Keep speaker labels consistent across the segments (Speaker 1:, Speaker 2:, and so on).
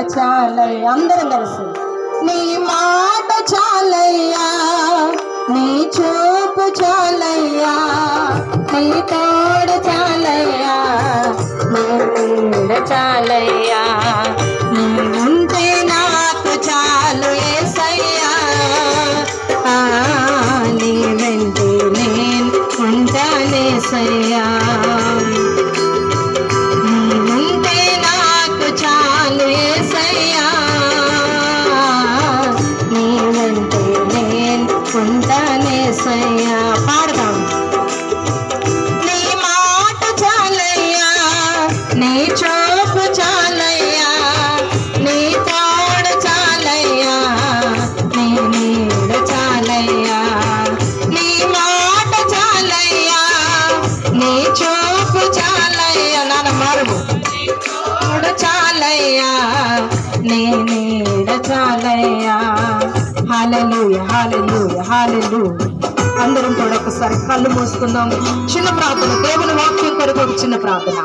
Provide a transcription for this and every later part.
Speaker 1: చాలయ్యా అందరం కలిసి. నీ మాట చాలయ్యా నీ చూపు చాలయ్యా నీ తోడు చాలయ్యా నీ చాలయ్యా. నీ ఉంటే నాకు చాలు ఏసయ్యా. నీ వెంటే నేను ఉంటానేసయ్యా. చాలయ్యా హాలెలూయ హాలెలూయ హాలెలూయ అందరం కూడా ఒకసారి కళ్ళు మూసుకుందాం. చిన్న ప్రార్థన దేవుని వాక్యం కొరకు ఒక చిన్న ప్రార్థన.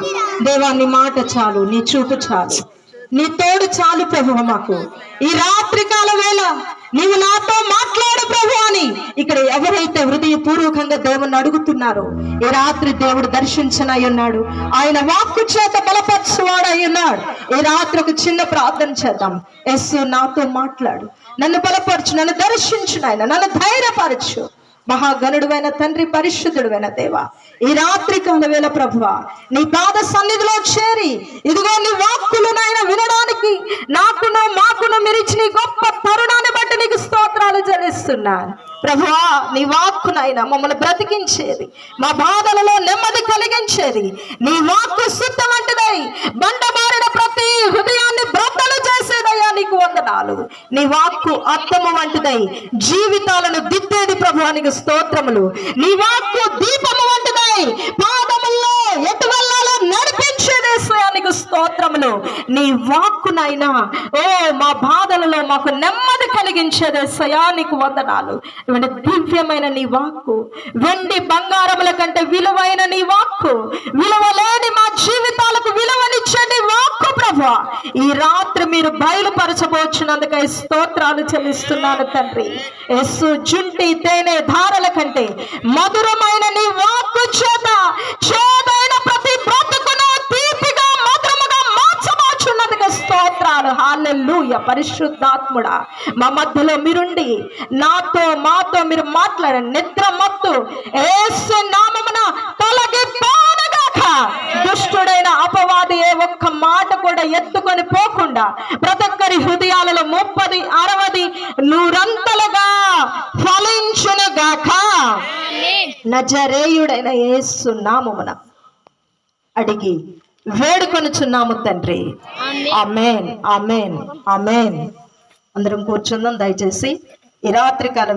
Speaker 1: దేవా నీ మాట చాలు నీ చూపు చాలు. నీ తోడు చాలు ప్రభు మాకు. ఈ రాత్రి కాల వేళ నీవు నాతో మాట్లాడు ప్రభు అని ఇక్కడ ఎవరైతే హృదయపూర్వకంగా దేవుణ్ణి అడుగుతున్నారో ఈ రాత్రి దేవుడు దర్శించనై ఉన్నాడు. ఆయన వాక్కు చేత బలపరచువాడై ఉన్నాడు ఈ రాత్రి ఒక చిన్న ప్రార్థన చేద్దాం. ఎస్సు నాతో మాట్లాడు. నన్ను బలపరచు నన్ను దర్శించు నాయన నన్ను ధైర్యపరచు. మహాగణుడువైన తండ్రి పరిశుద్ధుడువైన దేవ ఈ రాత్రి కాల వేళ ప్రభువ నీ పాద సన్నిధిలో చేరి ఇదిగో నీ వాక్కులు నాయన వినడానికి నాకును మాకును మిరిచి నీ గొప్ప తరుణాన్ని స్తోత్రాలు ప్రభువా నీ వాక్కునైనా మమ్మల్ని బ్రతికించేది. మా బాధలలో నెమ్మది కలిగించేది. నీ వాక్కు శుద్ధ వంటిదై బండబారిన ప్రతి హృదయాన్ని బ్రద్దలు చేసేదయ్యా నీకు వందనాలు. నీ వాక్కు అర్థము వంటిదై జీవితాలను దిద్దేది ప్రభువానికి స్తోత్రములు. నీ వాక్కు దీపము వంటిదై పాదముల్లో ఎటు వెళ్ళాలో నడిపించేది యేసయ్యానికి స్తోత్రములు. నీ వాక్కునైనా ఓ మా బాధలలో మాకు నెమ్మది కలిగించేది. సయానికి వందనాలు. దివ్యమైన నీ వాక్కు. వెండి బంగారముల కంటే విలువైన నీ వాక్కు. విలువలేని మా జీవితాలకు విలువనిచ్చే నీ వాక్కు ప్రభా. ఈ రాత్రి మీరు బయలుపరచబోచున్నందుకై స్తోత్రాలు చెల్లిస్తున్నాను తండ్రి. ఎస్సు జుంటి తేనె ధారల కంటే మధురమైన నీ వాక్కు చేత చేదైన ప్రతి బ్రతుకును తీపిగా మధురముగా మార్చబోచున్నందుకు స్తోత్రాలు హాలెల్లుయ పరిశుద్ధాత్ముడా మా మధ్యలో మీరుండి నాతో మాతో మీరు మాట్లాడండి నిద్ర మత్తు ఏసు నామమున తొలగిపోనగాక. దుష్టుడైన అపవాది ఏ ఒక్క మాట కూడా ఎత్తుకొని పోకుండా ప్రతి ఒక్కరి హృదయాలలో ముప్పది అరవది నూరంతలుగా ఫలించునుగాక. నజరేయుడైన యేసు నామమున అడిగి వేడుకొనుచున్నాము తండ్రి. ఆమెన్. ఆమెన్. ఆమెన్. అందరం కూర్చుందాం దయచేసి. ఈ రాత్రి కాలం